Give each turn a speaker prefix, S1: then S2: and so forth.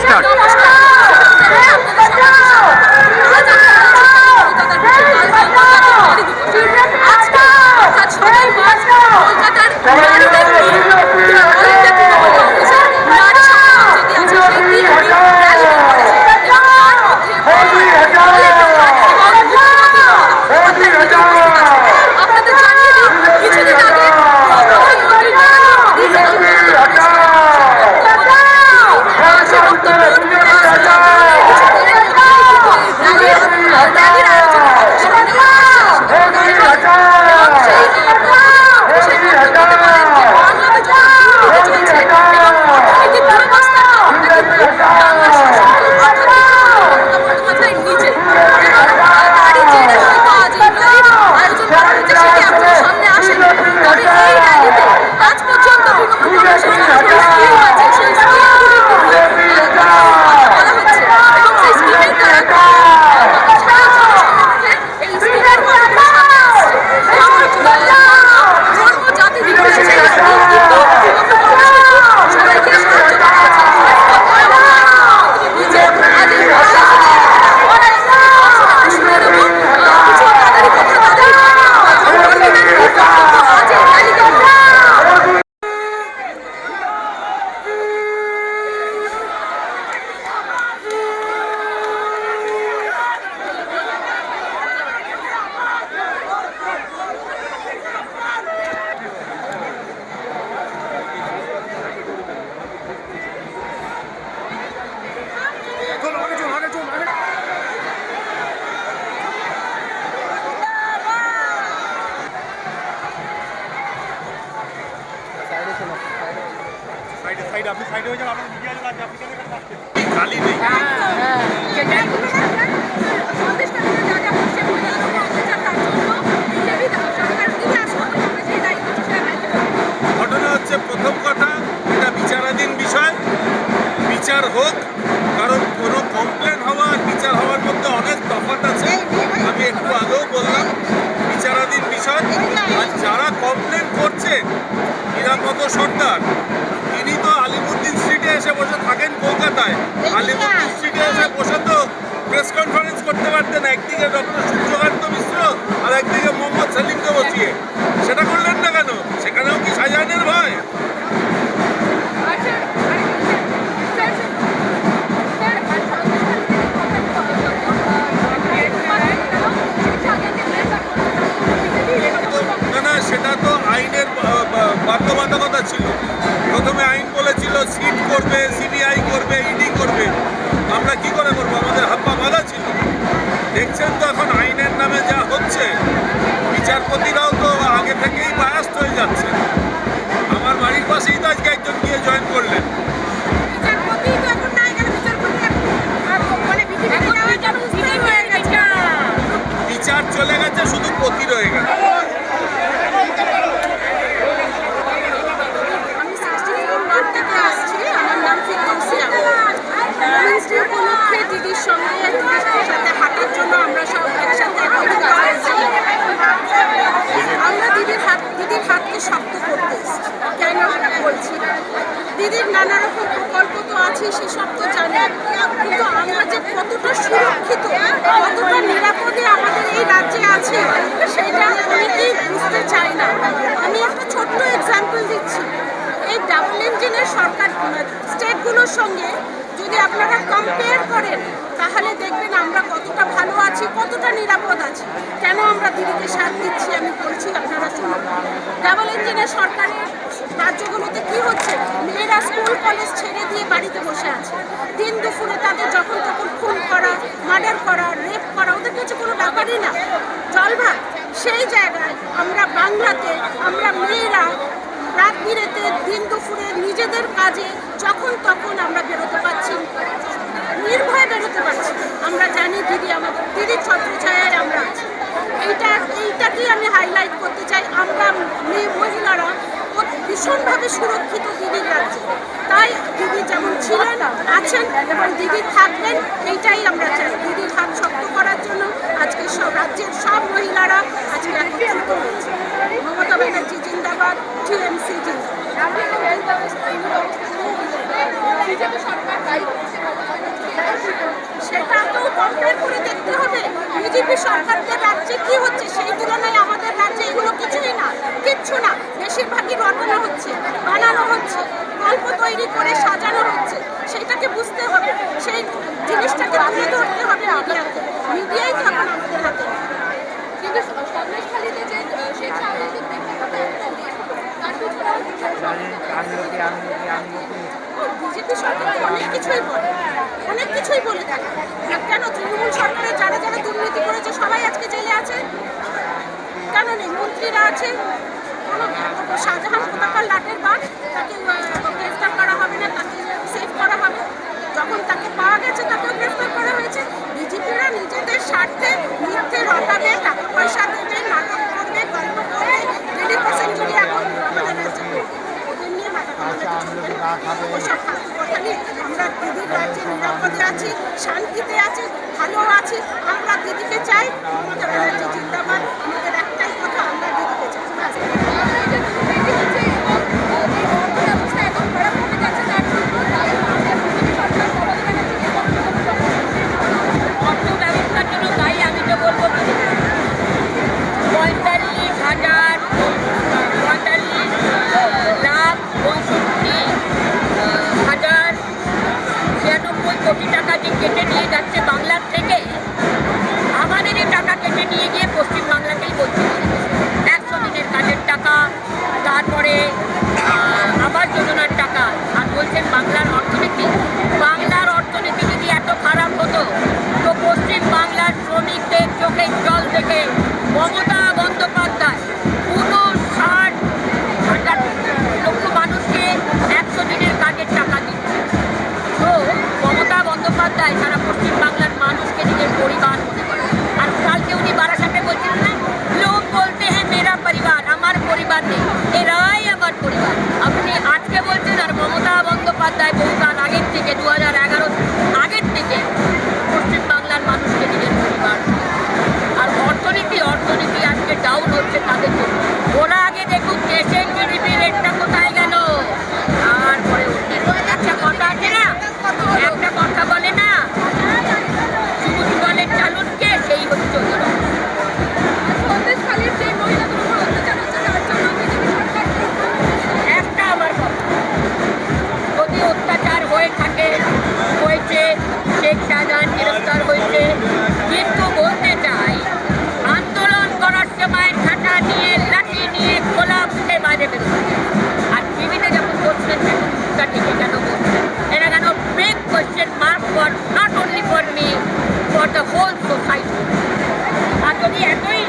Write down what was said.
S1: Start
S2: আপনাদের
S3: সাইডে আপনি সাইডে হয়ে যান আপনার মিডিয়া আছে আপনি কেন থাকছেন খালি নেই। ঘটনা আলিমুদ্দিন স্ট্রিটে এসে বসে তো প্রেস কনফারেন্স করতে পারতেন। একদিকে ডক্টর সূর্যকান্ত মিশ্র আর একদিকে মোহাম্মদ সেলিমকে বসিয়ে।
S2: নানা রকম প্রকল্প তো আছে সেসব তো জানি। কিন্তু আমরা যে কতটা সুরক্ষিত, কতটা নিরাপদে আমাদের এই রাজ্যে আছে, সেটা অনেকেই বুঝতে চাই না। আমি একটা ছোট্ট এক্সাম্পল দিচ্ছি। এই ডাবল ইঞ্জিনের সরকার স্টেটগুলোর সঙ্গে যদি আপনারা কম্পেয়ার করেন, তাহলে দেখবেন আমরা কতটা ভালো আছি, কতটা নিরাপদ আছি। কেন আমরা দিদিকে সাথ দিচ্ছি আমি বলছি, আপনারা শুনুন। ডাবল ইঞ্জিনের সরকারের রাজ্যগুলোতে কি হচ্ছে? মেয়েরা স্কুল, কলেজ ছেড়ে দিয়ে বাড়িতে বসে আছে। দিন দুপুরে তাদের যখন তখন খুন করা, মার্ডার করা, রেপ করা, ওদের কিছু কোনো ব্যাপারই না। জল ভাত, সেই জায়গায় আমরা বাংলাতে, আমরা মেয়েরা রাত বিরেতে দিন দুপুরে নিজেদের কাজে যখন তখন আমরা বেরোতে পারছি। নির্ভয়ে বেরোতে পারছি। আমরা জানি দিদি আমাদের দিদির ছত্রছায়ায় আমরা এইটা, এইটাকেই আমি হাইলাইট ভাবে সুরক্ষিত দিদি রাজ্যে। তাই দিদি যেমন ছিলেন, আছেন এবং দিদি থাকবেন, এইটাই আমরা চাই। দিদি হাত শক্ত করার জন্য আজকে সব রাজ্যের সব মহিলারা আজকে মমতা ব্যানার্জি জিন্দাবাদ, টিএমসি
S4: সেটা তো
S2: কম্পেয়ার করে দেখতে হবে। বিজেপি সরকারকে রাজ্যে কি হচ্ছে সেই তুলনায় আমাদের রাজ্যে এগুলো কিছুই না, কিচ্ছু না। বেশিরভাগই
S1: কিন্তু যে শেখ শাহজাহানের
S2: অনেক কিছুই বলে। অনেক কিছুই বলে থাকে। কেন তৃণমূল সরকারের যারা দুর্নীতি করেছে সবাই আজকে জেলে আছে? কেন নেই? মন্ত্রীরা আছে। কোনো শাহজাহান কোথাকার লাটের বাদ তাকে আছি শান্তিতে আছি ভালো আছি। আমরা দিদিকে চাই
S5: কেটে নিয়ে যাচ্ছে বাংলার থেকে। আমাদের এই টাকা কেটে নিয়ে গিয়ে পশ্চিমবাংলাকেই বলছে। একশো দিনের কাজের টাকা, তারপরে আবাস যোজনার টাকা। আর বলছেন বাংলার অর্থনীতি। the whole society. আর যদি এতই